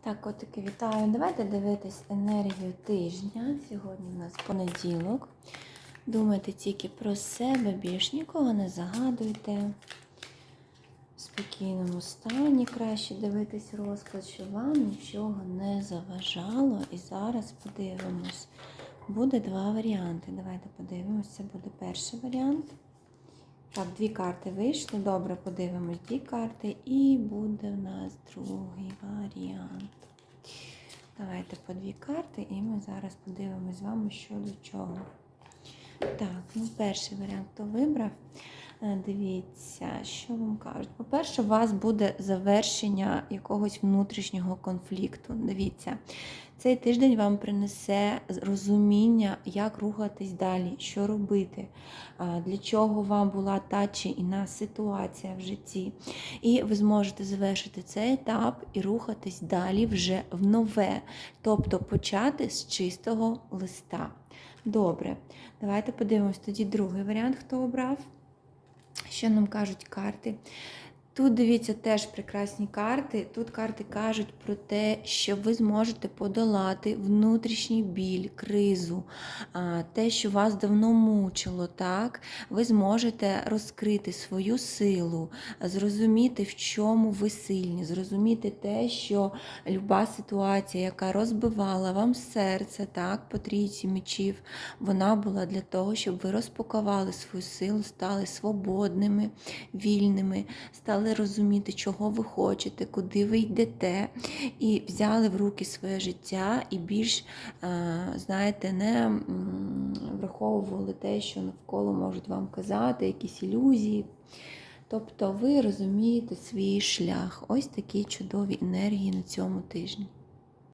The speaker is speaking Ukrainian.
Так, котики, вітаю. Давайте дивитись енергію тижня. Сьогодні у нас понеділок. Думайте тільки про себе, більш нікого не загадуйте. В спокійному стані краще дивитись розклад, щоб вам нічого не заважало. І зараз подивимось. Буде два варіанти. Давайте подивимось. Це буде перший варіант. Так, дві карти вийшли. Добре, подивимось дві карти. І буде в нас другий варіант. Давайте по дві карти, і ми зараз подивимось з вами, що до чого. Так, ну перший варіант, хто вибрав, дивіться, що вам кажуть. По-перше, у вас буде завершення якогось внутрішнього конфлікту. Дивіться, цей тиждень вам принесе розуміння, як рухатись далі, що робити, для чого вам була та чи іна ситуація в житті. І ви зможете завершити цей етап і рухатись далі вже в нове, тобто почати з чистого листа. Добре, давайте подивимось тоді другий варіант, хто обрав. Що нам кажуть карти? Тут дивіться теж прекрасні карти. Тут карти кажуть про те, що ви зможете подолати внутрішній біль, кризу, те, що вас давно мучило. так? Ви зможете розкрити свою силу, зрозуміти, в чому ви сильні, зрозуміти те, що люба ситуація, яка розбивала вам серце, так, по трійці мечів, вона була для того, щоб ви розпакували свою силу, стали свободними, вільними, стали розуміти, чого ви хочете, куди ви йдете, і взяли в руки своє життя і більш, е, знаєте, не враховували те, що навколо можуть вам казати, якісь ілюзії. Тобто ви розумієте свій шлях. Ось такі чудові енергії на цьому тижні.